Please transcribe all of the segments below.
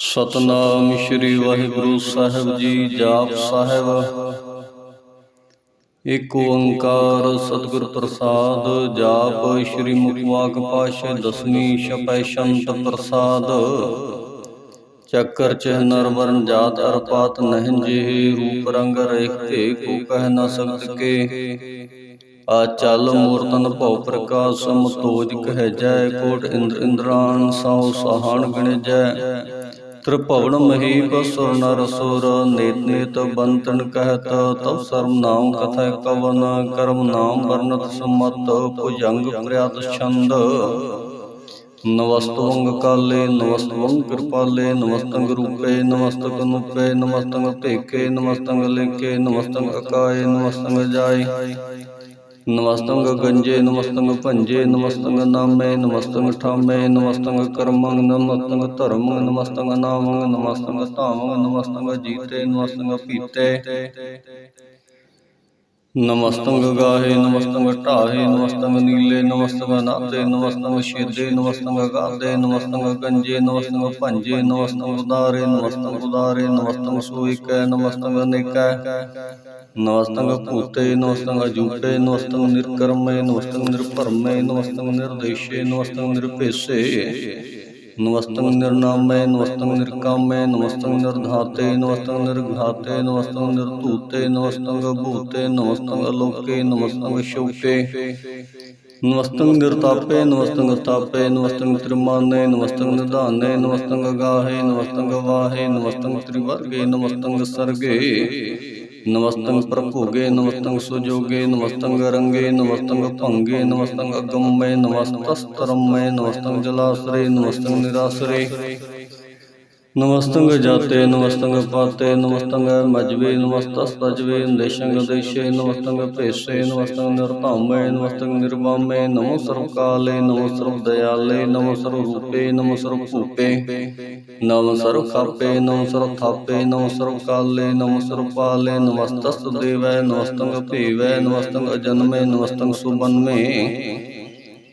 ਸਤਨਾਮ ਸ੍ਰੀ ਵਾਹਿਗੁਰੂ ਸਾਹਿਬ ਜੀ, ਜਾਪ ਸਾਹਿਬ। ਇਕ ਓੰਕਾਰ ਸਤਿਗੁਰ ਪ੍ਰਸਾਦ, ਜਾਪ ਸ੍ਰੀ ਮੁਖਵਾਕ ਪਾਸ਼ੇ ਦਸਵੀਂ ਛਪੈ ਸ਼ੰਤ ਪ੍ਰਸਾਦ। ਚੱਕਰ ਚਹ ਨਰ ਵਰਨ ਜਾਤ ਅਰ ਪਾਤ ਨਹਿ ਰੂਪ ਰੰਗ ਰੇਖਤੇ ਕੋ ਕਹਿ ਨ ਸਕਤ ਕੇ। ਆ ਚੱਲ ਮੂਰਤਨ ਭਉ ਪ੍ਰਕਾਸ਼ ਸਮਤੋਜ ਕਹਿ ਜੈ ਕੋਟ ਇੰਦਰ ਇੰਦਰਾਨ ਸਹੁ ਸਹਾਣ ਗਣਜੈ ਤ੍ਰਿਭਵਨ ਮਹੀਪ ਸੁਰ ਨਰ ਸੁਰ ਨੇਤ ਨੇਤ ਬੰਤਨ ਕਹਿਤ ਤਬ ਸਰਮ ਨਾਮ ਕਥੈ ਕਵਨ ਕਰਮ ਨਾਮ ਵਰਨਤ ਸਮਤ ਭੁਜੰਗ ਪ੍ਰਿਆਤ ਛੰਦ। ਨਮਸਤਵੰਗ ਕਾਲੇ ਨਮਸਤਵੰਗ ਕਿਰਪਾਲੇ ਨਮਸਤੰਗ ਰੂਪੇ ਨਮਸਤਕ ਅਨੂਪੇ ਨਮਸਤੰਗ ਭੇਕੇ ਨਮਸਤੰਗ ਲੇਕੇ ਨਮਸਤੰਗ ਅਕਾਏ ਨਮਸਤੰਗ ਜਾਏ। ਨਮਸਤੰਗ ਗੰਜੇ, ਨਮਸਤੰਗ ਭੰਜੇ, ਨਮਸਤੰਗ ਨਾਮੇ, ਨਮਸਤੰਗ ਠਾਮੇ, ਨਮਸਤੰਗ ਕਰਮੰਗ, ਨਮਸਤੰਗ ਧਰਮੰਗ, ਨਮਸਤੰਗ ਨਾਮੰਗ, ਨਮਸਤੰਗ ਧਾਮੰਗ, ਨਮਸਤੰਗ ਜੀਤੇ, ਨਮਸਤੰਗ ਪੀਤੇ। ਨਮਸਤੰਗ ਗਾਹੇ, ਨਮਸਤੰਗ ਢਾਹੇ, ਨਮਸਤੰਗ ਨੀਲੇ, ਨਮਸਤੰਗ ਨਾਤੇ, ਨਮਸਤੰਗ ਛੇਦੇ, ਨਮਸਤੰਗ ਗਾਦੇ ਨਮਸਤੰਗ ਗੰਜੇ, ਨਮਸਤੰਗ ਭੰਜੇ, ਨਮਸਤੰਗ ਉਦਾਰੇ ਨਮਸਤੰਗ ਉਦਾਰੇ, ਨਮਸਤੰਗ ਸੋਇਕੈ, ਨਮਸਤੰਗ ਅਨੇਕੈ ਨਮਸਤੰਗ ਭੂਤੇ, ਨਮਸਤੰਗ ਅਜੂਟੇ ਨਮਸਤੰਗ ਨਿਰਕਰਮੇ, ਨਮਸਤੰਗ ਨਿਰਭਰਮੇ, ਨਮਸਤੰਗ ਨਿਰਦੇਸ਼ੇ, ਨਮਸਤੰਗ ਨਿਰਭੇਸੇ। ਨਮਸਤੰਗ ਨਿਰਨਾਮੇ, ਨਮਸਤੰਗ ਨਿਰਕਾਮੇ, ਨਮਸਤੰਗ ਨਿਰਧਾਤੇ, ਨਮਸਤੰਗ ਨਿਰਘਾਤੇ, ਨਮਸਤੰਗ ਨਿਰਧੂਤੇ, ਨਮਸਤੰਗ ਭੂਤੇ, ਨਮਸਤੰਗ ਲੋਕੇ, ਨਮਸਤੰਗ ਸ਼ੋਕੇ। ਨਮਸਤੰਗ ਨਿਰਤਾਪੇ, ਨਮਸਤੰਗ ਤਾਪੇ, ਨਮਸਤੰਗ ਤ੍ਰਿਮਾਨੇ, ਨਮਸਤੰਗ ਨਿਧਾਨੇ, ਨਮਸਤੰਗ ਗਾਹੇ, ਨਮਸਤੰਗ ਵਾਹੇ, ਨਮਸਤੰਗ ਤ੍ਰਿਵਰਗੇ, ਨਮਸਤੰਗ ਸਰਗੇ। ਨਮਸਤੰਗ ਪ੍ਰਭੋਗੇ, ਨਮਸਤੰਗ ਸੁਜੋਗੇ, ਨਮਸਤੰਗ ਰੰਗੇ, ਨਮਸਤੰਗ ਭੰਗੇ, ਨਮਸਤੰਗ ਅਗੰਮੇ, ਨਮਸਤਸਤਰਮੇ, ਨਮਸਤੰਗ ਜਲਾਸਰੇ, ਨਮਸਤੰਗ ਨਿਰਾਸਰੇ। ਨਮਸਤੰਗ ਜਾਤੇ, ਨਮਸਤੰਗ ਪਾਤੇ, ਨਮਸਤੰਗ ਮਜਵੇ ਨਮਸਤਸ ਤਜਵੇ ਦੇਸ਼ੰਗ ਦੇਸ਼ੇ, ਨਮਸਤੰਗ ਭੇਸੇ, ਨਮਸਤੰਗ ਨਿਰਭਾਮੇ, ਨਮਸਤੰਗ ਨਿਰਵਾਮੇ, ਨਮੋ ਸਰਵ ਕਾਲੇ ਨਮੋ ਸਰਵ ਦਇਆਲੇ ਨਮੋ ਸਰਵ ਰੂਪੇ ਨਮੋ ਸਰਵ ਭੂਪੇ ਨਮੋ ਸਰਵ ਖਾਪੇ ਨਮੋ ਸਰਵ ਥਾਪੇ ਨਮੋ ਸਰਵ ਕਾਲੇ ਨਮੋ ਸਰਵ ਪਾਲੇ ਨਮਸਤਸ ਦੇਵੈ, ਨਮਸਤੰਗ ਭੇਵੈ, ਨਮਸਤੰਗ ਅਜਨਮੇ ਨਮਸਤੰਗ ਸੁਬਨਮੇ।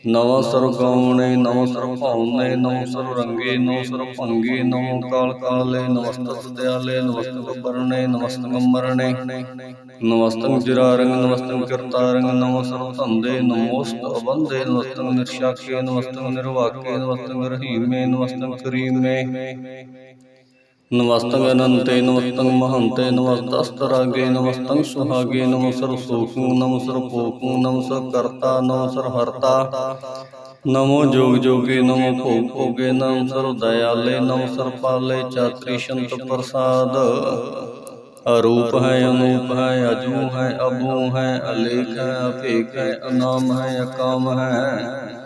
ਨਮੋ ਸਰਵ ਗਾਉਣੇ ਨਮੋ ਸਰਵ ਭਾਉਨੇ ਨਮੋ ਸਰਵ ਰੰਗੇ ਨਮੋ ਸਰਵ ਭੰਗੇ ਨਮੋ ਕਾਲ ਕਾਲੇ ਨਮਸਤਕ ਦਿਆਲੇ ਨਮਸਤਕ ਪਰਣੇ ਨਮਸਤਕ ਮਰਣੇ ਨਮਸਤਕ ਜਿਰਾਰੰਗ ਨਮਸਤਕ ਕਰਤਾਰੰਗ ਨਮੋ ਸਰਵ ਧੰਦੇ ਨਮੋਸਤ ਅਬੰਦੇ ਨਮਸਤਕ ਨਿਰਸ਼ਾਕੇ ਨਮਸਤਕ ਨਿਰਵਾਕੇ ਨਮਸਤਕ ਰਹੀਮੇ ਨਮਸਤਕ ਕਰੀਮੇ ਨਮਸਤੰ ਅਨੰਤੇ ਨਮਸਤੰ ਮਹੰਤੇ, ਨਮਸਤਸਤਰਾਗੇ ਨਮਸਤੰ ਸੁਹਾਗੇ, ਨਮਸਰ ਸਰਵ ਨਮਸਰ ਨਮੋ ਨਮਸਰ ਕਰਤਾ ਨਮੋ ਸਰਵ ਹਰਤਾ। ਨਮੋ ਜੋਗ ਜੋਗੇ, ਨਮੋ ਭੋਗ ਭੋਗੇ, ਨਮਸਰ ਸਰਵ ਦਇਆਲੇ ਨਮੋ ਸਰਵ ਪਾਲੇ, ਚਾਤਰੀ ਸ਼ੰਤ ਪ੍ਰਸਾਦ। ਅਰੂਪ ਹੈ, ਅਨੂਪ ਹੈ, ਅਜੂ ਹੈ, ਅਬੂ ਹੈ, ਅਲੇਖ ਹੈ ਅਭੇਕ ਹੈ, ਅਨਾਮ ਹੈ, ਅਕਾਮ ਹੈ।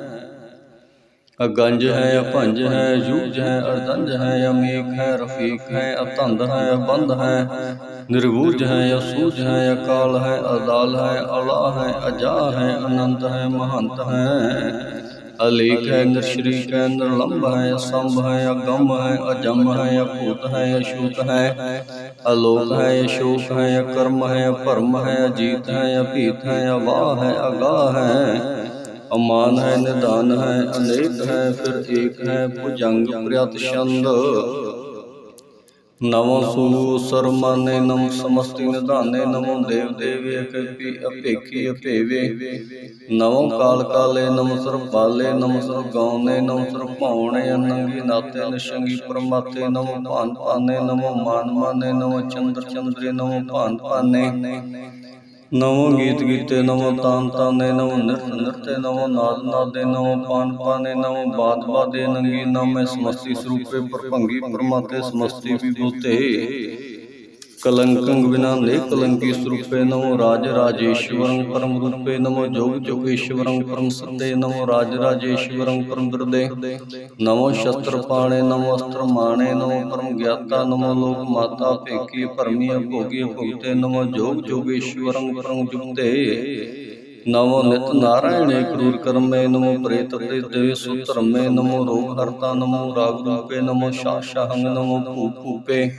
ਅਨੀਲ ਹੈ ਆਜ਼ਾਦ ਹੈ ਅਜੇ ਹੈ ਆਜ਼ਾਦ ਹੈ ਅਜਨਮ ਹੈ ਵਰਨ ਹੈ ਅਭੂਤ ਹੈ ਅਪਰਨ ਹੈ ਅਗੰਜ ਹੈ ਅਭੰਜ ਹੈ ਯੂਜ ਹੈ ਅਰਦੰਜ ਹੈ ਅਮੇਕ ਹੈ ਰਫੀਕ ਹੈ ਅਤੰਦ ਹੈ ਅਬੰਧ ਹੈ ਨਿਰਗੂਜ ਹੈ ਅਸੂਜ ਹੈ ਅਕਾਲ ਹੈ ਅਦਾਲ ਹੈ ਅਲਾ ਹੈ ਅਜਾ ਹੈ ਅਨੰਤ ਹੈ ਮਹੰਤ ਹੈ ਅਲੇਖ ਹੈ ਨਿਰਸ਼ਰੀਕ ਹੈ ਨਿਰਲੰਭ ਹੈ ਅਸੰਭ ਹੈ ਅਗੰਮ ਹੈ ਅਜਮ ਹੈ ਅਭੂਤ ਹੈ ਅਛੂਤ ਹੈ ਅਲੋਕ ਹੈ ਅਸ਼ੋਕ ਹੈ ਅਕਰਮ ਹੈ ਅਭਰਮ ਹੈ ਅਜੀਤ ਹੈ ਅਭੀਤ ਹੈ ਅਵਾਹ ਹੈ ਅਗਾਹ ਹੈ ਅਮਾਨ ਹੈ ਨਿਦਾਨ ਹੈ ਅਨੇਕ ਹੈ ਫਿਰ ਏਕ ਹੈ ਭੁਜੰਗ ਪ੍ਰਿਯਤ ਛੰਦ। ਨਮੋ ਸੂ ਸਰਮਾਨੇ ਨਮ ਸਮਸਤੀ ਨਿਧਾਨੇ ਨਮੋ ਦੇਵ ਦੇਵੇ ਅਕਪੀ ਅਪੇਖੀ ਅਪੇਵੇ। ਨਮੋ ਕਾਲ ਕਾਲੇ ਨਮੋ ਸਰਬ ਪਾਲੇ ਨਮੋ ਸਰਬ ਗਾਉਨੇ ਨਮੋ ਸਰਬ ਭਾਉਣੇ ਅਨੰਗੀ ਨਾਤੇ ਨਿਸ਼ੰਗੀ ਪਰਮਾਤੇ ਨਮੋ ਭਾਨ ਪਾਨੇ ਨਮੋ ਮਾਨ ਮਾਨੇ ਨਮੋ ਚੰਦਰ ਚੰਦਰੇ ਨਮੋ ਭਾਨ ਪਾਨੇ ਨਵੋ ਗੀਤ ਗੀਤੇ, ਨਵੋ ਤਾਨ ਤਾਨੇ ਨਮੋ ਨਿਰਤ ਨਿਰਤੇ, ਨਵੋ ਨਾਦ ਨਾਦੇ ਨਮੋ ਪਾਨ ਪਾਨੇ ਨਮੋ ਬਾਦ ਬਾਦੇ, ਨੰਗੀ ਨਾਮੇ ਸਮਸਤੀ ਸਰੂਪੇ, ਪਰਭੰਗੀ ਪਰਮਾਤੇ ਸਮਸਤੀ ਵਿਭੂਤੇ। ਕਲੰਕੰ ਬਿਨਾ ਨੇ ਕਲੰਕੀ ਸਰੂਪੇ ਨਮੋ ਰਾਜ ਰਾਜੇਸ਼ਵਰੰ ਪਰਮ ਰੂਪੇ ਨਮੋ ਜੋਗ ਜੋਗੇਸ਼ਵਰੰ ਪਰਮ ਸਤੇ ਨਮੋ ਰਾਜ ਰਾਜੇਸ਼ਵਰੰ ਪਰਮ ਬਿਰਦੇ। ਨਮੋ ਸ਼ਸਤਰ ਪਾਣੇ, ਨਮੋ ਅਸਤਰ ਮਾਣੇ, ਨਮੋ ਪਰਮ ਗਿਆਤਾ, ਨਮੋ ਲੋਕ ਮਾਤਾ, ਭੇਕੀ ਪਰਮੀ ਭੋਗੀ, ਭੁਗਤੇ, ਨਮੋ ਜੋਗ ਜੋਗੇਸ਼ਵਰੰ ਪਰਮ ਜੁਗਤੇ। ਨਮੋ ਨਿਤ ਨਾਰਾਇਣੇ ਕਰੂਰ ਕਰਮੇ ਨਮੋ ਪ੍ਰੇਤ ਪ੍ਰੇਤੇ ਸੁਤਰਮੇ ਨਮੋ ਰੋਗ ਹਰਤਾ ਨਮੋ ਰਾਗ ਰੂਪੇ ਨਮੋ ਸ਼ਾਸ਼ਾਹੰਗ ਨਮੋ ਭੂ ਭੂਪੇ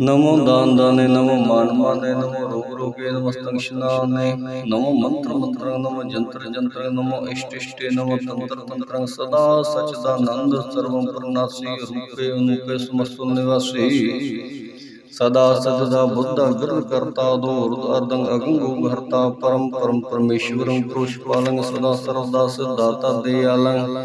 ਨਮੋ ਦਾਨ ਦਾਨੇ ਨਮੋ ਮਾਨ ਮਾਨੇ ਨਮੋ ਰੋਗ ਰੋਗੇ ਨਮਸਤੰ ਸ਼ਨਾਨੇ। ਨਮੋ ਮੰਤਰ ਮੰਤਰ ਨਮੋ ਜੰਤਰ ਜੰਤਰ ਨਮੋ ਇਸ਼ਟ ਇਸ਼ਟੇ ਨਮੋ ਤੰਤਰ ਤੰਤਰੰ ਸਦਾ ਸਚਦਾਨੰਦ ਸਰਵੰ ਪ੍ਰਨਾਸੀ ਰੂਪੇ ਅਨੂਪੇ ਸਮਸਤੁ ਨਿਵਾਸੀ। ਸਦਾ ਸਦਾ ਬੁੱਧਾ ਗੁਰ ਕਰਤਾ ਦੋਰ ਅਰਦੰ ਅਗੰਗੋ ਹਰਤਾ ਪਰਮ ਪਰਮ ਪਰਮੇਸ਼ਵਰੰ ਪੁਰਸ਼ ਪਾਲੰ ਸਦਾ ਸਰਵਦਾ ਸਿਧਾਤਾ ਦੇਆਲੰ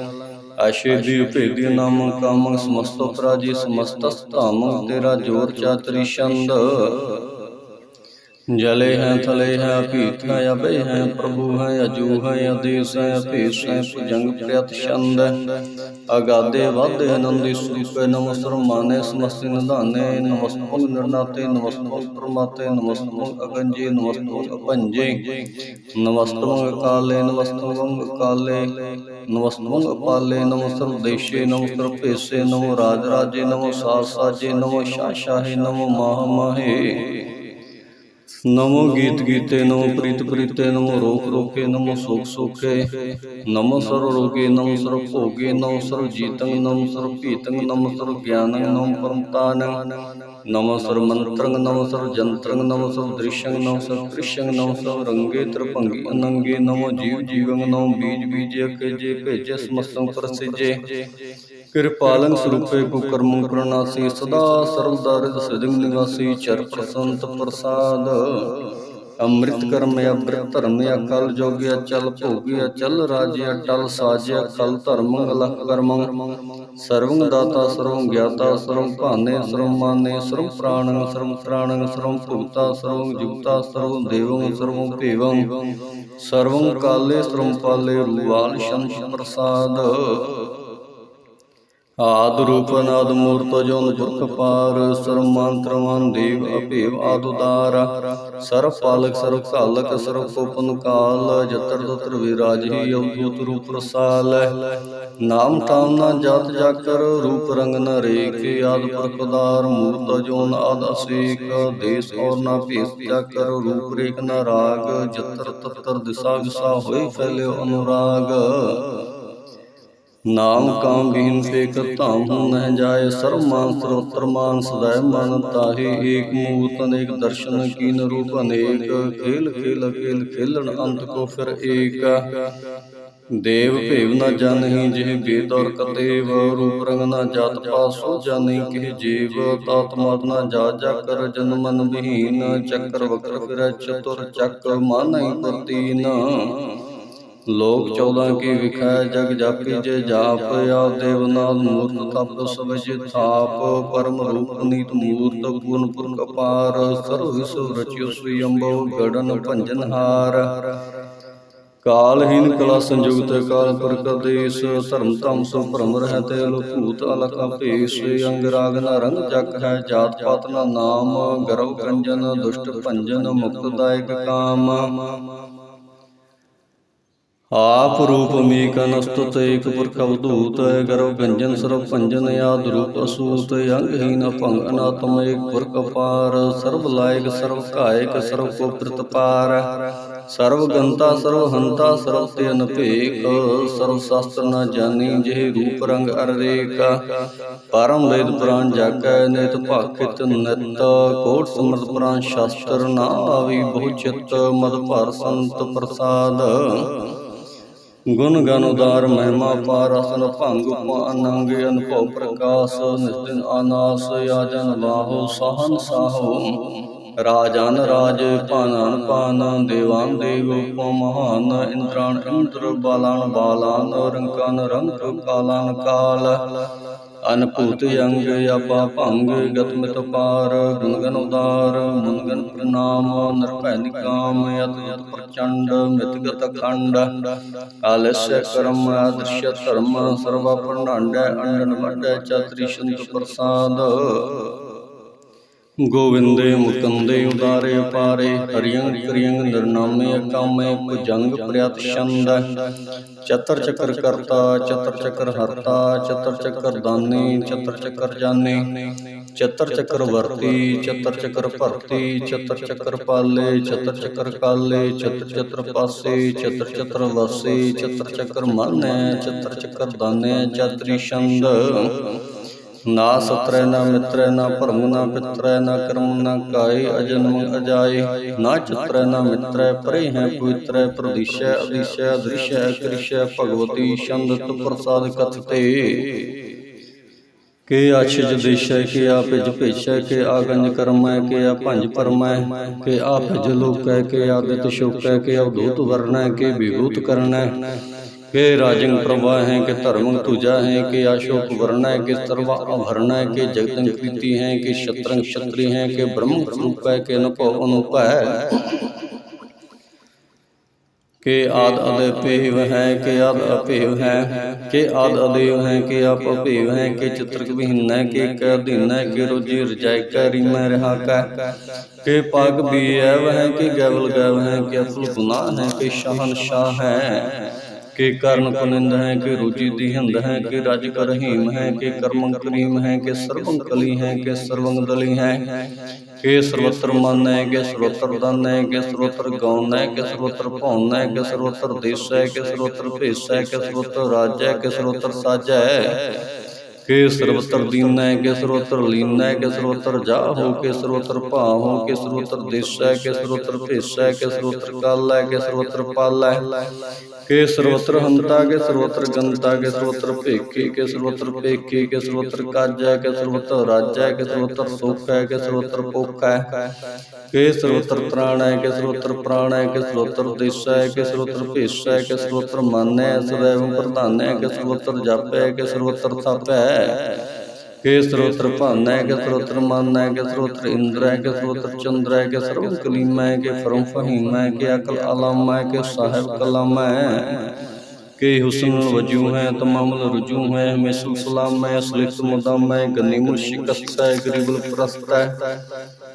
ਆਸ਼ੇਦੀ ਭੇਦੀ ਨਾਮ ਕਾਮੰ, ਸਮਸਤ ਪਰਾਜੀ ਸਮਸਤ ਧਾਮੰ, ਤੇਰਾ ਜੋਰ ਚਾਤਰੀ ਛੰਦ। ਜਲੇ ਹੈ ਥਲੇ ਹੈ ਭੀਤ ਹੈ ਅਬੇ ਹੈ ਪ੍ਰਭੂ ਹੈ ਅਜੂ ਹੈ ਆਦੇਸ ਹੈ ਭੇਸ ਹੈ ਭੁਜੰਗ ਪ੍ਰਿਯਤ ਛੰਦ ਅਗਾਦੇ ਵਾਦੇ ਆਨੰਦੀ ਸੂਪੇ ਨਮਸਰ ਮਾਨੇ ਸਮਸਤਿ ਨਿਧਾਨੇ ਨਮਸਤੰ ਨਿਰਨਾਤੇ ਨਮਸਤੰ ਪ੍ਰਮਾਤੇ ਨਮਸਤੰ ਅਗੰਜੇ ਨਮਸਤੰ ਅਪੰਜੇ ਨਮਸਤੰ ਕਾਲੇ ਨਮਸਤੰ ਕਾਲੇ ਨਮਸਤੰ ਅਪਾਲੇ ਨਮਸਤੰ ਦੇਸ਼ੇ ਨਮਸਤੰ ਭੇਸੇ ਨਮੋ ਰਾਜ ਰਾਜੇ ਨਮੋ ਸਾਜ ਸਾਜੇ ਨਮੋ ਸ਼ਾਹ ਸ਼ਾਹੇ ਨਮੋ ਮਾਹ ਮਾਹੇ ਨਮੋ ਗੀਤ ਗੀਤੇ ਨਮੋ ਪ੍ਰੀਤ ਪ੍ਰੀਤੇ ਨਮੋ ਰੋਖ ਰੋਕੇ ਨਮੋ ਸੁਖ ਸੁਖੇ ਨਮੋ ਸਰਵ ਰੋਗੇ ਨਮੋ ਸਰਵ ਭੋਗੇ ਨਮੋ ਸਰਵ ਜੀਤੰ ਨਮੋ ਸਰਵ ਭੀਤੰ ਨਮੋ ਸਰਵ ਗਿਆਨੰ ਨਮੋ ਪਰਮਤਾਨ ਨਮੋ ਸਰਵ ਮੰਤਰੰ ਨਮੋ ਸਰਵ ਜੰਤਰੰ ਨਮੋ ਸਰਵ ਦ੍ਰਿਸ਼ੰ ਨਮੋ ਸਰਵ ਕ੍ਰਿਸ਼ੰ ਨਮੋ ਸਰਵ ਰੰਗੇ ਤ੍ਰਿਭੰਗੀ ਅਨੰਗੇ ਨਮੋ ਜੀਵ ਜੀਵੰ ਨਮੋ ਬੀਜ ਬੀਜੇ ਅਕੇਜੇ ਭੇਜੇ ਸਮਸਤੰ ਪ੍ਰਸਿਜੇ ਕਿਰਪਾਲੰ ਸਰੂਪੇ ਕੁਕਰਮੰ ਪ੍ਰਣਾਸੀ ਸਦਾ ਸਰਵਦਾ ਰਿਦ ਸਿਦਿੰ ਨਿਵਾਸੀ ਚਰ ਪ੍ਰਸੰਤ ਪ੍ਰਸਾਦ। ਅੰਮ੍ਰਿਤ ਕਰਮ ਅਬ੍ਰਿਤ ਧਰਮ ਅਕਲ ਜੋਗੀ ਅਚਲ ਭੋਗੀ ਅਚਲ ਰਾਜ ਅਟਲ ਸਾਜ ਅਕਲ ਧਰਮ ਅਲਖ ਕਰਮੰ ਸਰਵੰ ਦਾਤਾ ਸਰਵੰ ਗਿਆਤਾ ਸਰਵੰ ਭਾਨੇ ਸਰਵੰ ਮਾਨੇ ਸਰਵੰ ਪ੍ਰਾਣੰ ਸਰਵੰ ਪ੍ਰਾਣੰ ਸਰਵੰ ਭੂਤਾ ਸਰਵੰ ਜੁਗਤਾ ਸਰਵੰ ਦੇਵੰ ਸਰਵੰ ਭੇਵੰ। ਸਰਵੰ ਕਾਲੇ ਸਰਵੰ ਪਾਲੇ ਰੂਵਾਲ ਸ਼ੰਸ਼ ਪ੍ਰਸਾਦ। ਆਦ ਰੂਪ ਅਨਾਦ ਮੂਰਤ ਜੋਨ ਪੁਰਖ ਪਾਰ, ਸਰਵ ਮੰਤਰ ਮਨ ਦੇਵ ਅਭੇਵ ਆਦ ਉਦਾਰ। ਸਰਵ ਪਾਲਕ, ਸਰਵ ਕਾਲਕ ਸਰਵ ਕੋਪਨ ਕਾਲ, ਜਤਰ ਤਤਰ ਵਿਰਾਜੀ ਅਵਧੂਤ ਰੂਪ ਰਸਾਲ। ਨਾਮ ਤਾਮ ਨਾ ਜਾਤ ਜਾਕਰ, ਰੂਪ ਰੰਗ ਨ ਰੇਖ, ਆਦ ਪੁਰਖ ਮੂਰਤ ਜੋਨ ਆਦ ਅਸੇਕ ਦੇਸ ਔਰ ਨਾ ਭੇਸ ਜਾਕਰ, ਰੂਪ ਰੇਖ ਨ ਰਾਗ, ਜਤਰ ਤਤਰ ਦਿਸਾ ਵਿਸਾ ਹੋਏ ਫੈਲਿਓ ਅਨੁਰਾਗ। ਨਾਮ ਕਾਮ ਬੀਨ ਫੇਕ ਧਾਮ ਨਹਿ ਜਾਏ ਸਰਵ ਮਾਨ ਸਰਵਤਰ ਮਾਨ ਸਦੈ ਮਨ ਤਾਹੇ, ਏਕ ਮੂਰਤ ਅਨੇਕ ਦਰਸ਼ਨ ਕੀਨ ਰੂਪ ਅਨੇਕ, ਖੇਲ ਖੇਲ ਖੇਲ ਖੇਲਣ ਅੰਤ ਕੋ ਫਿਰ ਏਕ। ਦੇਵ ਭੇਵ ਨ ਜਾਣਹੀ ਜਿਹ ਗੇਤ ਔਰ ਕਤੇਵ, ਰੂਪ ਰੰਗ ਨ ਜਾਤ ਪਾਸੋ ਜਾਣੀ ਕਿਹ ਜੀਵ ਤਾਤ ਮਾਤ ਨ ਜਾ ਜਾ ਕਰ ਜਨ ਮਨ ਵਿਹੀਨ ਚੱਕਰ ਵਕਰ ਫਿਰੈ ਚਤੁਰ ਚੱਕ, ਮਾਨੈ ਪ੍ਰਤੀਨ। ਲੋਕ 14 ਕੀ ਵਿਖੈ ਜਗ ਜਾਪੀ ਜੇ ਜਾਪ ਆ ਦੇਵਨਾਥ ਮੂਰਤ ਤਪ ਸਵਜ ਥਾਪ ਪਰਮ ਰੂਪ ਨੀਤ ਮੂਰਤ ਪੂਰਨ ਪੁਰਖ ਅਪਾਰ ਸਰਵ ਵਿਸਵ ਰਚਿਓ ਸਵਯੰਭਵ ਗੜਨ ਭੰਜਨ ਹਾਰ ਕਾਲਹੀਨ ਕਲਾ ਸੰਯੁਗਤ ਕਾਲ ਪੁਰਖ ਦੇਸ ਧਰਮ ਧਮ ਸੋ ਭਰਮ ਰਹਿ ਤੇ ਲੋਭੂਤ ਅਲਕ ਭੇਸ ਅੰਗ ਰਾਗ ਨ ਰੰਗ ਜਗ ਹੈ ਜਾਤ ਪਾਤ ਨ ਨਾਮ ਗਰਵ ਕੰਜਨ ਦੁਸ਼ਟ ਭੰਜਨ ਮੁਕਤ ਦਾਇਕ ਕਾਮ। ਆਪ ਰੂਪ ਅਮੀਕ ਅਨਸਤੁਤ ਏਕ ਪੁਰਖ ਅਵਧੂਤ ਗਰਵ ਗੰਜਨ ਸਰਵ ਭੰਜਨ ਆਦ ਰੂਪ ਅਸੂਤ ਅੰਗਹੀਨ ਭੰਗ ਅਨਾਤਮ ਏਕ ਪੁਰਖ ਅਪਾਰ ਸਰਬ ਲਾਇਕ, ਸਰਬ ਕਾਇਕ ਸਰਬ ਕੋ ਪ੍ਰਿਤ ਪਾਰ ਗੰਤਾ, ਸਰਬ ਹੰਤਾ, ਸਰਬ ਤੇ ਅਨਭੇਕ, ਸਰਬ ਸ਼ਾਸਤਰ ਨ ਜਾਣੀ ਜਿਹ ਰੂਪ ਰੰਗ ਅਰੇਕ। ਰੇਖ ਪਰਮ ਵੇਦ ਪੁਰਾਣ ਜਾਗੈ ਨਿਤ ਭਾਖਿਤ ਨਿਤ, ਕੋਟ ਸਮਰਤ ਪੁਰਾਨ ਸ਼ਾਸਤਰ ਨਾ ਆਵੀ ਬਹੁ ਚਿਤ, ਮਦ ਭਰ ਸੰਤ ਪ੍ਰਸਾਦ। ਗੁਣ ਗਨ ਉਦਾਰ ਮਹਿਮਾ ਪਾਰ ਅਸਨ ਭੰਗ ਅਨੰਗ ਅਨਭਉ ਪ੍ਰਕਾਸ਼ ਨਿਸਤਿਨ ਆਨਾਸ ਆਜਨ ਬਾਹੋ, ਸਹਨ ਸਾਹੋ। ਰਾਜਨ ਰਾਜ ਪਾਨਨ ਪਾਨ ਦੇਵਾਨ ਦੇਵ ਮਹਾਨ, ਇੰਦਰਾਨ ਇੰਦਰ ਬਾਲਾਨ ਬਾਲਾਨ ਰੰਕਨ ਰੰਕ ਕਾਲਾਨ ਕਾਲ। ਅਨਭੂਤ ਅੰਗ ਆਪਾ ਭੰਗ, ਗਤਮਿਤ ਪਾਰ ਗੁਣਗਨ ਉਦਾਰ ਮੁਨਗਨ ਪ੍ਰਣਾਮ ਨਿਰਭੈ ਨਿਕਾਮ ਯਤ ਪ੍ਰਚੰਡ, ਮਿਤਗਤ ਖੰਡ। ਆਲਸਯ ਕਰਮ, ਆਦਰਸ਼ ਧਰਮ, ਸਰਵਾ ਪ੍ਰਣਾਂਡੈ ਅੰਡਨ ਵੱਡੈ, ਚਤਰੀ ਸ਼ੰਤ ਪ੍ਰਸਾਦ। ਗੋਵਿੰਦੇ ਮੁਕੰਦੇ ਉਦਾਰੇ ਪਾਰੇ ਹਰਿਯੰ ਕਰਿਯੰ ਨਿਰਨਾਮੇ ਅਕਾਮੇ ਭੁਜੰਗ ਪ੍ਰਿਯਤ ਛੰਦ ਚਤਰ ਚੱਕਰ ਕਰਤਾ ਚਤਰ ਚੱਕਰ ਹਰਤਾ ਚਤਰ ਚੱਕਰ ਦਾਨੇ ਚਤਰ ਚੱਕਰ ਜਾਣੇ ਚਤਰ ਚੱਕਰ ਵਰਤੀ ਚਤਰ ਚੱਕਰ ਭਰਤੀ ਚਤਰ ਚੱਕਰ ਪਾਲੇ ਚਤਰ ਚੱਕਰ ਕਾਲੇ ਚਤਰ ਚੱਕਰ ਪਾਸੇ ਚਤਰ ਚੱਕਰ ਵਸੇ ਚਤਰ ਚੱਕਰ ਮਾਨੈ ਚਤਰ ਚੱਕਰ ਦਾਨੇ ਚਤਰੀ ਛੰਦ ਨਾ ਸਤਰੈ, ਨਾ ਮਿਤਰੈ, ਨਾ ਭਰਮ, ਨਾ ਪਿਤਰੈ, ਨਾ ਕਰਮ, ਨਾ ਕਾਏ ਅਜਨਮ ਅਜਾਏ। ਨਾ ਚਿਤਰੈ, ਨਾ ਮਿਤਰੈ ਪਰੇ ਹੈ ਪਵਿੱਤਰੈ, ਪ੍ਰਦੀਸ਼ੈ ਅਦੀਸ਼ੈ ਅਦ੍ਰਿਸ਼ੈ, ਕ੍ਰਿਸ਼ੈ, ਭਗਵਤੀ, ਛੰਦ, ਤੁ ਪ੍ਰਸਾਦ ਕਥਤੇ ਕੇ ਆਛਿਜ ਦੇਸ਼ੈ, ਕੇ ਆਪਿਜ ਭਿਜ ਕੇ ਆਗੰਜ ਕਰਮੈ, ਕੇ ਆ ਭੰਜ ਪਰਮੈ, ਕੇ ਆਪਿਜ ਭਿਜ ਲੋਕੈ, ਕੇ ਆਦਿਤ ਸ਼ੋਕੈ, ਕੇ ਅਵਧੂਤ ਵਰਣੈ, ਕੇ ਵਿਭੂਤ ਕਰਣੈ ਕੇ ਰਾਜੰ ਪ੍ਰਭਾ ਹੈ ਕਿ ਧਰਮੰ ਤੁਜਾ ਹੈ ਕਿ ਆਸ਼ੋਕ ਵਰਣਾ ਹੈ ਕਿ ਸਰਵਾ ਅਭਰਣਾ ਹੈ ਕਿ ਜਗਤੰ ਕ੍ਰੀਤੀ ਹੈ ਕਿ ਸ਼ਤਰੰਗ ਸ਼ਤਰੀ ਹੈ ਕਿ ਬ੍ਰਹਮ ਸਰੂਪ ਹੈ ਕਿ ਅਨੁਭਵ ਅਨੂਪ ਹੈ ਕਿ ਆਦ ਅਦੇ ਪੇਵ ਹੈ ਕਿ ਆਦ ਅਪੇਵ ਹੈ ਕਿ ਆਦ ਅਦੇਵ ਹੈ ਕਿ ਆਪ ਅਪੇਵ ਹੈ ਕਿ ਚਿਤ੍ਰਕ ਵਿਹੀਨ ਹੈ ਕਿ ਇੱਕ ਅਧੀਨ ਹੈ ਕਿ ਰੋਜੀ ਰਜਾਇ ਕੈ ਰੀਮੈ ਰਹਾ ਕੈ ਕਿ ਪਗ ਵੀ ਐਵ ਹੈ ਕਿ ਗੈਵਲ ਗੈਵ ਹੈ ਕਿ ਅਸਲ ਗੁਨਾਹ ਹੈ ਕਿ ਸ਼ਹਨ ਸ਼ਾਹ ਹੈ ਕਿ ਕਰਨ ਕੁਨਿੰਦ ਹੈ ਕਿ ਰੂਜੀ ਦੀਹੰਦ ਹੈ ਕਿ ਰਜ ਕਰ ਰਹੀਮ ਹੈ ਕਿ ਕਰਮੰ ਕਰੀਮ ਹੈ ਕਿ ਸਰਵੰ ਕਲੀ ਹੈ ਕਿ ਸਰਵੰ ਦਲੀ ਹੈ ਕਿ ਸਰਵਤਰ ਮਨ ਹੈ ਕਿ ਸਰਵਤਰ ਦਨ ਹੈ ਕਿ ਸਰਵਤਰ ਗੌਨ ਹੈ ਕਿ ਸਰਵਤਰ ਭੌਨ ਹੈ ਕਿ ਸਰਵਤਰ ਦੇਸ ਹੈ ਕਿ ਸਰਵਤਰ ਭੇਸ ਹੈ ਕਿ ਸਰਵਤਰ ਰਾਜ ਹੈ ਕਿ ਸਰਵਤਰ ਸਾਜ ਹੈ ਕਿ ਸਰਵਤਰ ਦੀਨ ਹੈ ਕਿ ਸਰਵਤਰ ਲੀਨ ਹੈ ਕਿ ਸਰਵਤਰ ਜਾ ਹੋ ਕਿ ਸਰਵਤਰ ਭਾ ਹੋ ਕਿ ਸਰਵਤਰ ਦੇਸ ਹੈ ਕਿ ਸਰਵਤਰ ਭੇਸ ਹੈ ਕਿ ਸਰਵਤਰ ਕਾਲ ਹੈ ਕਿ ਸਰਵਤਰ ਪਾਲ ਹੈ ਕਿ ਸਰਵਤਰ ਹੰਤਾ ਕੇ ਸਰਵਤਰ ਗੰਤਾ ਕੇ ਸਰਵਤਰ ਭੇਖੀ ਕੇ ਸਰਵਤਰ ਭੇਖੀ ਕੇ ਸਰਵਤਰ ਕਾਜ ਹੈ ਕਿ ਸਰਵਤਰ ਰਾਜ ਹੈ ਕਿ ਸਰਵਤਰ ਸੁਖ ਹੈ ਕਿ ਸਰਵਤਰ ਭੁੱਖ ਹੈ ਕਿ ਸਰਵਤਰ ਪ੍ਰਾਣ ਹੈ ਕਿ ਸਰਵਤਰ ਪ੍ਰਾਣ ਹੈ ਕਿ ਸਰਵਤਰ ਦੇਸ ਹੈ ਕਿ ਸਰਵਤਰ ਭੇਸ ਹੈ ਕਿ ਸਰਵਤਰ ਮਨ ਹੈ ਸदैव ਪ੍ਰਧਾਨ ਹੈ ਕਿ ਸਰਵਤਰ ਜਪ ਹੈ ਕਿ ਸਰਵਤਰ ਤਪ ਹੈ ਕਿ ਸਰਵਤਰ ਭਾਨ ਹੈ ਕਿ ਸਰਵਤਰ ਮਨ ਹੈ ਕਿ ਸਰਵਤਰ ਇੰਦਰ ਹੈ ਕਿ ਸਰਵਤਰ ਚੰਦਰ ਹੈ ਕਿ ਸਰਵ ਕਲੀਮ ਹੈ ਕਿ ਫਰਮ ਫਹੀਮ ਹੈ ਕਿ ਅਕਲ ਅਲਮ ਹੈ ਕਿ ਸਾਹਿਬ ਕਲਮ ਹੈ ਕਿ ਹੁਸਨ ਵਜੂ ਹੈ ਤਮਾਮ ਰਜੂ ਹੈ ਮਿਸਲ ਸਲਾਮ ਹੈ ਸਲਿਤ ਮੁਦਮ ਹੈ ਗਨੀਮੁਲ ਸ਼ਿਕਸਤ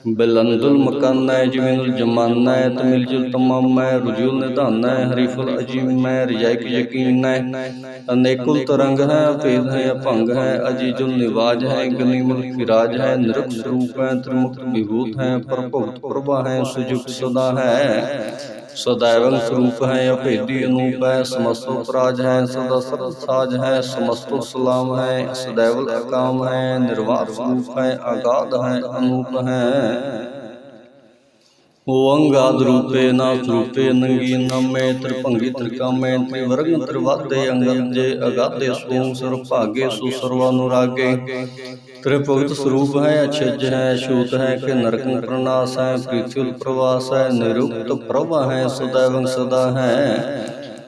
ਹੈ ਗਰੀਬੁਲ ਹੈ ਬਲੰਦੁਲ ਮਕਾਨ ਹੈ ਜਮੀਨੁਲ ਜਮਾਨਾ ਹੈ ਤਮਿਲਜ਼ੁਲ ਤਮਾਮ ਹੈ ਰਜੂਲ ਨਿਧਾਨ ਹੈ, ਹਰੀਫੁਲ ਅਜੀਮ ਹੈ ਰਿਜਾਇਕ ਯਕੀਨ ਹੈ। ਅਨੇਕੁਲ ਤਰੰਗ ਹੈ ਭੇਦ ਹੈ, ਅਭੰਗ ਹੈ, ਅਜੀਜੁਲ ਨਿਵਾਜ ਹੈ ਗਨੀਮੁਲ ਫਿਰਾਜ ਹੈ, ਨਿਰਖ ਸਰੂਪ ਹੈ ਤ੍ਰਿਮੁਕਤ ਵਿਭੂਤ ਹੈ ਪ੍ਰਭੁਤ ਪ੍ਰਭਾ ਹੈ ਸੁਜੁਗਤ ਸਦਾ ਹੈ। ਸਦਾਇਵੰ ਸਰੂਪ ਹੈ, ਅਭੇਦੀ ਅਨੂਪ ਸਮਸਤੋ ਪਰਾਜ ਹੈ, ਸਦਾ ਸਰਬ ਸਾਜ ਹੈ, ਸਮਸਤੋ ਸਲਾਮ ਹੈ ਸਦਾਇਵਲ ਅਕਾਮ ਹੈ, ਨਿਰਵਾਰ ਸਰੂਪ ਹੈ ਆਗਾਧ ਹੈ, ਅਨੂਪ ਹੈ। ਓੰਗਾਦ ਰੂਪੇ ਨਾ ਰੂਪੇ ਨੰਗੀ ਨਾਮੇ, ਤ੍ਰਿਭੰਗੀ ਤ੍ਰਿਕਾਮੇ, ਤ੍ਰਿਵਰਗ ਤ੍ਰਿਵਾਦੇ ਅੰਗਦ ਜੇ ਅਗਾਦੇ ਸੋ ਸਰਭ ਭਾਗੇ ਸੋ ਸਰਵਾਨੁਰਾਗੇ। ਤ੍ਰਿਭੁਗਤ ਸਰੂਪ ਹੈ ਅਛਜ ਹੈ, ਛੂਤ ਹੈ ਕਿ ਨਰਕੰ ਪ੍ਰਨਾਸ ਹੈ ਪ੍ਰੀਤਿਲ ਪ੍ਰਵਾਸ ਹੈ, ਨਿਰੁਕਤ ਪ੍ਰਭਾ ਹੈ ਸदैवं ਸਦਾ ਹੈ।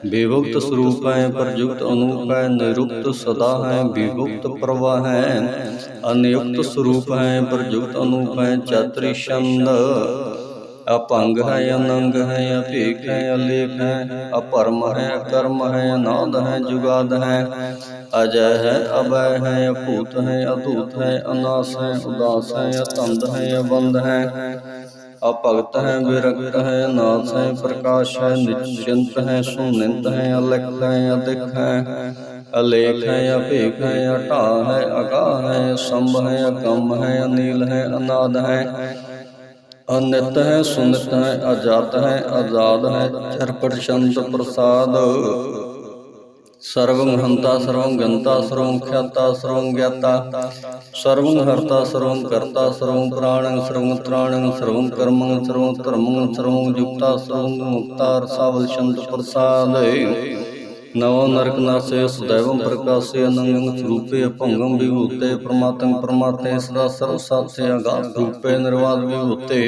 ਵਿਭੁਕਤ ਸਰੂਪ ਹੈ ਪਰਜੁਕਤ ਅਨੂਪ ਹੈ, ਨਿਰੁਕਤ ਸਦਾ ਹੈ ਵਿਭੁਕਤ ਪ੍ਰਭਾ ਹੈ। ਅਨਯੁਕਤ ਸਰੂਪ ਹੈ ਪਰਜੁਕਤ ਅਨੂਪ ਹੈ, ਚਾਤਰੀ ਛੰਦ। ਅਪੰਗ ਹੈ, ਅਨੰਗ ਹੈ ਅਭੇਕ ਹੈ, ਅਲੇਖ ਹੈ ਅਪਰਮ ਹੈ ਅਕਰਮ ਹੈ, ਅਨਾਦ ਹੈ, ਜੁਗਾਦ ਹੈ। ਅਜੈ ਹੈ, ਅਭੈ ਹੈ, ਅਭੂਤ ਹੈ, ਅਧੂਤ ਹੈ, ਅਨਾਸ ਹੈ, ਉਦਾਸ ਹੈ, ਅਤੰਦ ਹੈ ਅਬੰਦ ਹੈ। ਅਭਗਤ ਹੈ, ਵਿਰਕਤ ਹੈ ਨਾਸ ਹੈ, ਪ੍ਰਕਾਸ਼ ਹੈ ਨਿਚਿੰਤ ਹੈ ਸੁਨਿੰਤ ਹੈ ਅਲਖ ਹੈ ਅਦਿਖ ਹੈ। ਅਲੇਖ ਹੈ ਅਭੇਕ ਹੈ ਅਟਾ ਹੈ ਅਗਾ ਹੈ ਸੰਭ ਹੈ ਅਕਮ ਹੈ, ਅਨੀਲ ਹੈ, ਅਨਾਦ ਹੈ। ਅਨਿਤ ਹੈ, ਸੁਨਿਤ ਹੈ ਆਜਾਤ ਹੈ, ਆਜ਼ਾਦ ਹੈ ਚਰਪਟ ਸ਼ੰਤ ਪ੍ਰਸਾਦ। ਸਰਵੰ ਹੰਤਾ ਸਰਵੰ ਗੰਤਾ ਸਰਵੰ ਖਿਆਤਾ ਸਰਵੰ ਗਿਆਤਾ। ਸਰਵੰ ਹਰਤਾ ਸਰਵੰ ਕਰਤਾ ਸਰਵੰ ਪ੍ਰਾਣੰ ਸਰਵੰ ਤ੍ਰਾਣੰ ਸਰਵੰ ਕਰਮੰ ਸਰਵੰ ਧਰਮੰ ਸਰਵੰ ਯੁਕਤਾ ਸਰਵੰ ਮੁਕਤਾ ਰਸਾਵਲ ਸ਼ੰਤ ਪ੍ਰਸਾਦ। नवो नरकनाशय सदैव प्रकाशय अनंग रूपे भंगम विभूते परमात्म परमात्मे सदा सर्व सात्य अगाध रूपे निर्वाद विभूते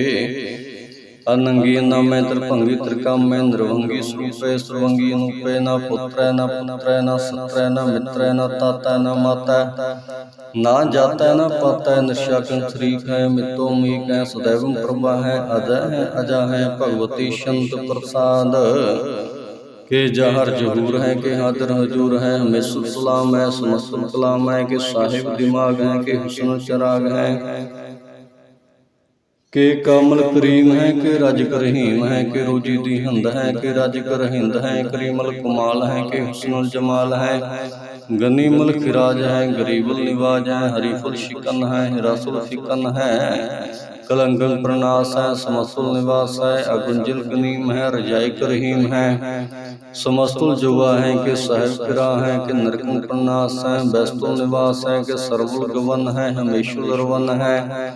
ਅਨੰਗੀ ਨਾ ਮੈਂ ਤਰਭੰਗੀ ਤਰਕਾਮੈ ਨਿਰਵੰਗੀ ਸਰੂਪੇ ਸਰਵੰਗੀ ਨੂਪੇ ਨਾ ਪੁੱਤਰੈ ਨਾ ਪੁੱਤਰੈ, ਨਾ ਸਤਰੈ, ਨਾ ਮਿੱਤਰੈ, ਨਾ ਤਾਤੈ, ਨਾ ਮਾਤੈ। ਨਾ ਜਾਤੈ, ਨਾ ਪਾਤੈ ਨਿਸ਼ਾਕੰ ਸ੍ਰੀਕ ਹੈ, ਮਿਤੋ ਮੀਕ ਹੈ, ਸਦੈਵੰ ਪ੍ਰਭਾ ਹੈ, ਅਜੈ ਹੈ, ਅਜਾ ਹੈ, ਭਗਵਤੀ ਸ਼ੰਤ ਪ੍ਰਸਾਦ। ਕਿ ਜਹਰ ਜਹੂਰ ਹੈ ਕਿ ਹਾਦਰ ਹਜੂਰ ਹੈ ਹਮੇਸ਼ਾ ਸਲਾਮ ਹੈ ਸਮਸਤ ਕਲਾਮ ਹੈ ਕਿ ਸਾਹਿਬ ਦਿਮਾਗ ਹੈ ਕਿ ਹੁਸਨ ਚਰਾਗ ਹੈ। ਕੇ ਕਮਲ ਕਰੀਮ ਹੈ ਕਿ ਰਜਕ ਰਹੀਮ ਹੈ ਕਿ ਰੋਜੀ ਦੀ ਹੰਦ ਹੈ ਕਿ ਰਜਕ ਰਹਿੰਦ ਹੈ ਕਰੀਮਲ ਕਮਾਲ ਹੈ ਕਿ ਹੁਸਨੁਲ ਜਮਾਲ ਹੈ। ਗਨੀਮਲ ਖਿਰਾਜ ਹੈ ਗਰੀਬੁਲ ਨਿਵਾਜ ਹੈ ਹਰੀਫੁਲ ਸ਼ਿਕਨ ਹੈ ਰਸੁਲ ਫਿਕਨ ਹੈ। ਕਲੰਗਲ ਪ੍ਰਨਾਸ ਹੈ ਸਮਸੁਲ ਨਿਵਾਸ ਹੈ ਅਗੁੰਜਲ ਗਨੀਮ ਹੈ ਰਜਾਇਕ ਰਹੀਮ ਹੈ। ਸਮਸਤੁਲ ਜੁਵਾ ਹੈ ਕਿ ਸਾਹਿਬ ਕਿਰਾ ਹੈ ਕਿ ਨਰਕਮ ਪ੍ਰਨਾਸ ਹੈ ਬੈਸਤੁਲ ਨਿਵਾਸ ਹੈ ਕਿ ਸਰਵੁਲ ਗਵਨ ਹੈ ਹਮੇਸ਼ੁਲ ਰਵਨ ਹੈ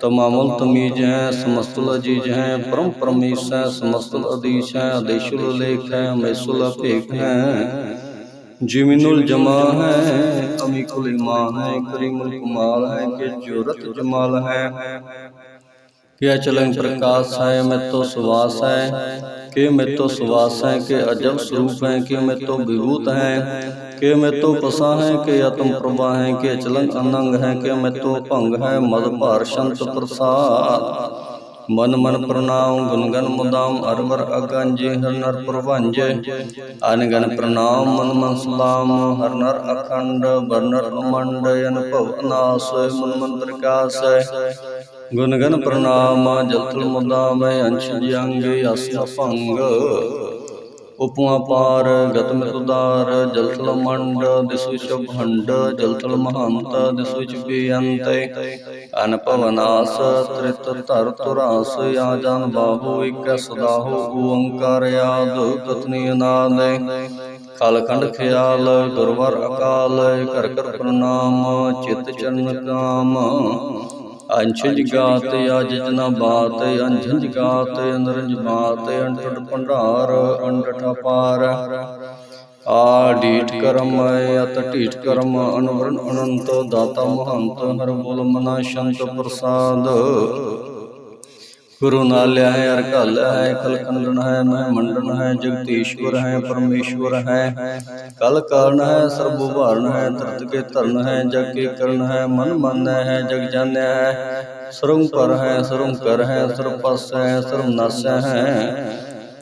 ਤਮਾਮੁਲ ਤਮੀਜ ਹੈ ਸਮਸਤੁਲ ਅਜੀਜ ਹੈ ਪਰਮ ਪਰਮੇਸ਼ ਹੈ ਸਮਸਤੁਲ ਅਦੀਸ਼ ਹੈ ਆਦੇਸ਼ੁਲ ਲੇਖ ਹੈ ਹਮੇਸ਼ੁਲ ਅਭੇਖ ਹੈ ਜਿਮਿਨੁਲ ਜਮਾ ਹੈ ਅਮਿਕੁਲ ਇਮਾਨ ਹੈ ਕਰੀਮੁਲ ਕਮਾਲ ਹੈ ਕਿ ਜੁਰਤ ਜਮਾਲ ਹੈ ਕਿ ਅਚਲੰ ਪ੍ਰਕਾਸ਼ ਹੈ ਮੇਤੋ ਸੁਵਾਸ ਹੈ ਕਿ ਮੇਤੋ ਸੁਵਾਸ ਹੈ ਕਿ ਅਜਬ ਸਰੂਪ ਹੈ ਕਿ ਮੇਤੋ ਵਿਭੂਤ ਹੈ ਕਿ ਮੇਤੋ ਪਸਾ ਹੈ ਕਿ ਆਤਮ ਪ੍ਰਭਾ ਹੈ ਕਿ ਅਚਲੰ ਅਨੰਗ ਹੈ ਕਿ ਮੇਤੋ ਭੰਗ ਹੈ ਮਦ ਭਾਰ ਸ਼ੰਤ ਪ੍ਰਸਾਦ ਮਨ ਮਨ ਪ੍ਰਣਾਮ ਗੁਣ ਗਨ ਮੁਦਾਮ ਅਰਵਰ ਅਗੰਜ ਹਰ ਨਰ ਪ੍ਰਵੰਜ ਅਨਗਨ ਪ੍ਰਣਾਮ ਮਨ ਮਨ ਸਲਾਮ ਹਰ ਨਰ ਅਖੰਡ ਬਰਨਰ ਅਮੰਡ ਅਨਭਵ ਅਨਾਸ ਮਨ ਮਨ ਪ੍ਰਕਾਸ਼ ਗੁਣ ਗਨ ਪ੍ਰਣਾਮ ਜਲਤਲ ਮੁਦਾਮ ਅੰਸ਼ ਜੰਗ ਅਸ ਭੰਗ ਉਪਮਾ ਪਾਰ ਗਤਮ ਉਦਾਰ ਜਲਤਲ ਮੰਡ ਦਿਸ ਵਿੱਚ ਭੰਡ ਜਲਤਲ ਮਹੰਤ ਦਿਸ ਵਿੱਚ ਬੇਅੰਤ। ਅਨਪਵਨਾਸ ਤ੍ਰਿਤ ਧਰ ਤੁਰਾਸ ਆ ਜਨ ਬਾਹੂ ਇਕ ਸਦਾਹੂ ਓੰਕਾਰ ਆਦ ਕਤਨੀ ਅਨਾਦ। ਕਲਖੰਡ ਖਿਆਲ ਗੁਰਵਰ ਅਕਾਲ ਕਰ ਕਰ ਪ੍ਰਣਾਮ ਚਿਤ ਚਰਨ ਕਾਮ। ਅੰਛਜ ਗਾਤ ਅਜ ਜਨਾ ਬਾਤ ਅੰਝੰਜ ਗਾਤ ਅਨਰੰਜ ਬਾਤ ਅੰਟਟ ਭੰਡਾਰ ਅੰਡਠ ਪਾਰ ਆ ਢੀਠ ਕਰਮ ਅਤ ਢੀਠ ਕਰਮ ਅਨਵਰਨ ਅਨੰਤ ਦਾਤਾ ਮਹੰਤ ਹਰ ਬੋਲ ਮਨਾ ਸ਼ੰਤ ਪ੍ਰਸਾਦ। ਗੁਰੂ ਨਾਲਿਆ ਹੈ ਅਰ ਘਲ ਹੈ ਕਲਕੰਦਨ ਹੈ, ਮਹਿ ਮੰਡਨ ਹੈ, ਜਗਤੀਸ਼ਵਰ ਹੈ, ਪਰਮੇਸ਼ਵਰ ਹੈ। ਕਲ ਕਾਰਨ ਹੈ, ਸਰਬ ਉਭਾਰਨ ਹੈ ਤਰਤ ਕੇ ਧਰਨ ਹੈ, ਜਗ ਕੇ ਕਰਨ ਹੈ, ਮਨ ਮੰਨੈ ਹੈ, ਜਗ ਜਾਣਿਆ ਹੈ। ਸਰਵ ਪਰ ਹੈ, ਸਰਵ ਕਰ ਹੈ ਸਰਬ ਹੈ ਸਰਬ ਨਸ ਹੈ।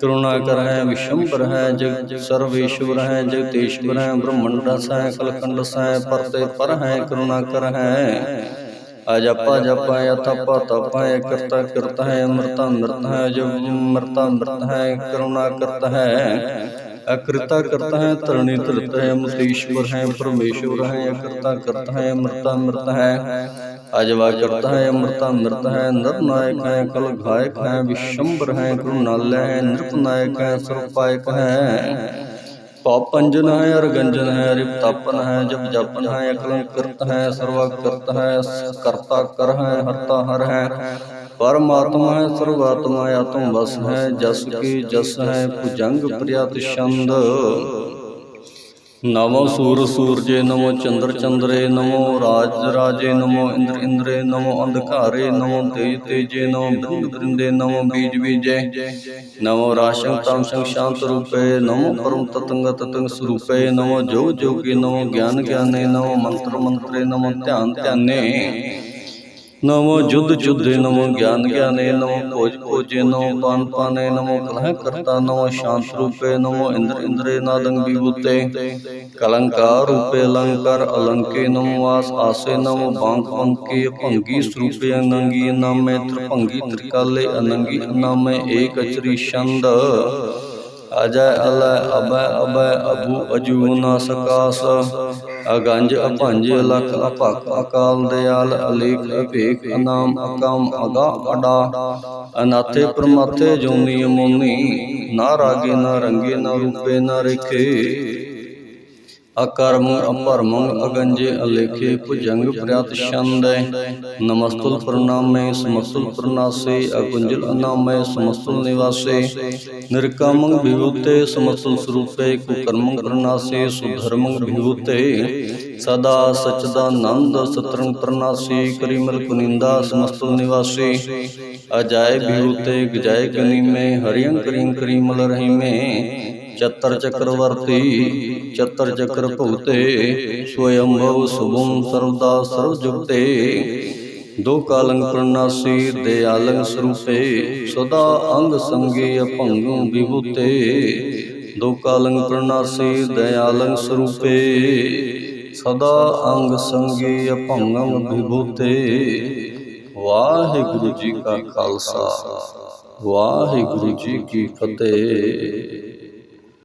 ਕਰੁਣਾ ਕਰ ਹੈ, ਵਿਸ਼ੰਬਰ ਹੈ, ਜਗ ਸਰਵੇਸ਼ਵਰ ਹੈ, ਜਗਤੇਸ਼ਵਰ ਹੈ ਬ੍ਰਹਮੰਡਸ ਹੈ ਕਲਕੰਡਸ ਹੈ ਪਰਤੇ ਪਰ ਹੈ, ਕਰੁਣਾ ਕਰ ਹੈ। ਅਜਪਾ ਜਪਾ ਯਥਪਾ ਤਪਾ ਹੈ ਕਰਤਾ ਕਰਤਾ ਹੈ ਅਮਰਤਾ ਅੰਮ੍ਰਿਤ ਹੈ ਜੋ ਅਮਰਤਾ ਅੰਮ੍ਰਿਤ ਹੈ, ਕਰੁਣਾ ਕਰਤਾ ਹੈ। ਅਕਰਤਾ ਕਰਤਾ ਹੈ ਤਰਣੀ ਤਰਤ ਹੈ ਮੁਤੀਸ਼ਵਰ ਹੈ, ਪਰਮੇਸ਼ਵਰ ਹੈ ਅਕਰਤਾ ਕਰਤਾ ਹੈ, ਅਮਰਤਾ ਅੰਮ੍ਰਿਤ ਹੈ। ਅਜਵਾ ਕਰਤਾ ਹੈ, ਅਮਰਤਾ ਅੰਮ੍ਰਿਤ ਹੈ ਨਰ ਨਾਇਕ ਹੈ ਕਲ ਘਾਇਕ ਹੈ ਵਿਸ਼ੰਬਰ ਹੈ ਕਰੁਣਾਲੈ ਹੈ ਨਿਰਪ ਨਾਇਕ ਹੈ, ਸਰਪਾਇਕ ਹੈ। ਪਾਪ ਪੰਜਨ ਹੈ, ਅਰ ਗੰਜਨ ਹੈ ਰਿਪ ਤਾਪਨ ਹੈ, ਜਪ ਜਪਨ ਹੈ, ਅਕਲੰ ਕਰਤ ਹੈ ਸਰਵਾ ਕਰਤ ਹੈ, ਕਰਤਾ ਕਰ ਹੈ, ਹਰਤਾ ਹਰ ਹੈ। ਪਰਮਾਤਮਾ ਹੈ, ਸਰਵਾਤਮਾ ਆਤਮ ਵਸ ਹੈ, ਜਸ ਕੀ ਜਸ ਹੈ, ਭੁਜੰਗ ਪ੍ਰਿਯਤ ਛੰਦ ਨਮੋ ਸੂਰ ਸੂਰਜੇ, ਨਮੋ ਚੰਦਰ ਚੰਦਰੇ, ਨਮੋ ਰਾਜ ਰਾਜੇ, ਨਮੋ ਇੰਦਰ ਇੰਦਰੇ, ਨਮੋ ਅੰਧਕਾਰੇ, ਨਮੋ ਤੇਜ ਤੇਜੇ, ਨਮੋ ਬ੍ਰਿੰਦ ਬ੍ਰਿੰਦੇ ਨਮੋ ਬੀਜ ਬੀਜੇ, ਨਮੋ ਰਾਸ਼ੰ ਤਮ ਸੰਗ ਸ਼ਾਂਤ ਰੂਪੇ, ਨਮੋ ਪਰਮ ਤਤੰਗ ਤਤੰਗ ਸਰੂਪੇ, ਨਮੋ ਜੋ ਜੋਗੀ, ਨਮੋ ਗਿਆਨ ਗਿਆਨੇ, ਨਮੋ ਮੰਤਰ ਮੰਤਰੇ, ਨਮੋ ਧਿਆਨ ਧਿਆਨੇ। ਨਮੋ ਜੁਧ ਜੁਧੇ, ਨਮੋ ਗਿਆਨ ਗਿਆਨੇ, ਨਮੋ ਭੋਜ ਭੋਜੇ, ਨਮੋ ਪਾਨ ਪਾਨੇ, ਨਮੋ ਕਲਹ ਕਰਤਾ, ਨਮੋ ਸ਼ਾਂਤ ਰੂਪੇ, ਨਮੋ ਇੰਦਰ ਇੰਦਰੇ ਨਾਦੰ ਵਿਭੂਤੇ। ਕਲੰਕਾਰ ਰੂਪੇ ਅਲੰਕਾਰ ਅਲੰਕੇ ਨਮੋ ਆਸ ਆਸੇ, ਨਮੋ ਬਾਂਕ ਬੰਕੇ ਭੰਗੀ ਸਰੂਪੇ ਅਨੰਗੀ ਨਾਮੇ ਤ੍ਰਿਭੰਗੀ ਤ੍ਰਿਕਾਲੇ, ਅਨੰਗੀ ਨਾਮੇ ਏਕ ਅਚਰੀ ਛੰਦ। ਅਜੈ ਅਲੈ ਅਬੈ ਅਬੈ ਅਬੂ ਅਜੂ ਨਾ ਸਕਾਸ, ਅਗੰਜ ਅਭੰਜ ਲਖ ਅਭਕ ਅਕਾਲ ਦਿਆਲ, ਅਲੇਖ ਅਭੇਖ ਅਨਾਮ ਅਕਮ ਅਗਾ ਅਡਾ, ਅਨਾਥੇ ਪ੍ਰਮਾਥੇ ਜੋਨੀ ਅਮੋਨੀ, ਨਾ ਰਾਗੇ ਨਾ ਰੰਗੇ ਨਾ ਰੂਪੇ ਨਾ ਰੇਖੇ। ਅਕਰਮ ਅਪਰਮ ਅਗੰਜੇ ਅਲੇਖੇ ਭੁਜੰਗ ਪ੍ਰਿਆਤ ਛੰਦੈ। ਨਮਸਤੁਲ ਪ੍ਰਣਾਮੇ, ਸਮਸਤੁਲ ਪ੍ਰਨਾਸੇ ਅਗੁੰਜਲ ਅਨਾਮੇ, ਸਮਸਤੁਲ ਨਿਵਾਸੇ। ਨਿਰਕਾਮੰ ਵਿਭੂਤੇ, ਸਮਸਤੁਲ ਸਰੂਪੇ ਕੁਕਰਮੰ ਪ੍ਰਨਾਸੇ ਸੁਧਰਮੰ ਵਿਭੂਤੇ। ਸਦਾ ਸਚਦਾਨੰਦ ਸਤਰੰ ਪ੍ਰਨਾਸੇ ਕਰੀਮਲ ਕੁਨਿੰਦਾ ਸਮਸਤੁਲ ਨਿਵਾਸੀ। ਅਜਾਇ ਵਿਭੂਤੇ ਗਜਾਇ ਗਨੀਮੇ ਹਰਿਯੰ ਕਰੀਮ ਕਰੀਮਲ ਰਹੀਮੇ। ਚਤਰ ਚਕਰਵਰਤੀ, ਚਤਰ ਚਕਰ ਭੁਗਤੇ ਸਵਯੰਭਵ ਸੁਭੰ ਸਰਵਦਾ ਸਰਵ ਜੁਗਤੇ ਦੋ ਕਾਲੰਗ ਪ੍ਰਣਾਸੀ ਦਿਆਲੰ ਸਰੂਪੇ, ਸਦਾ ਅੰਗ ਸੰਗੇ ਅਭੰਗੰ ਵਿਭੂਤੇ। ਦੋ ਕਾਲੰਗ ਪ੍ਰਣਾਸੀ ਦਿਆਲੰ ਸਰੂਪੇ, ਸਦਾ ਅੰਗ ਸੰਗੇ ਅਭੰਗੰ ਵਿਭੂਤੇ। ਵਾਹਿਗੁਰੂ ਜੀ ਕਾ ਖਾਲਸਾ, ਵਾਹਿਗੁਰੂ ਜੀ ਕੀ ਫਤਿਹ।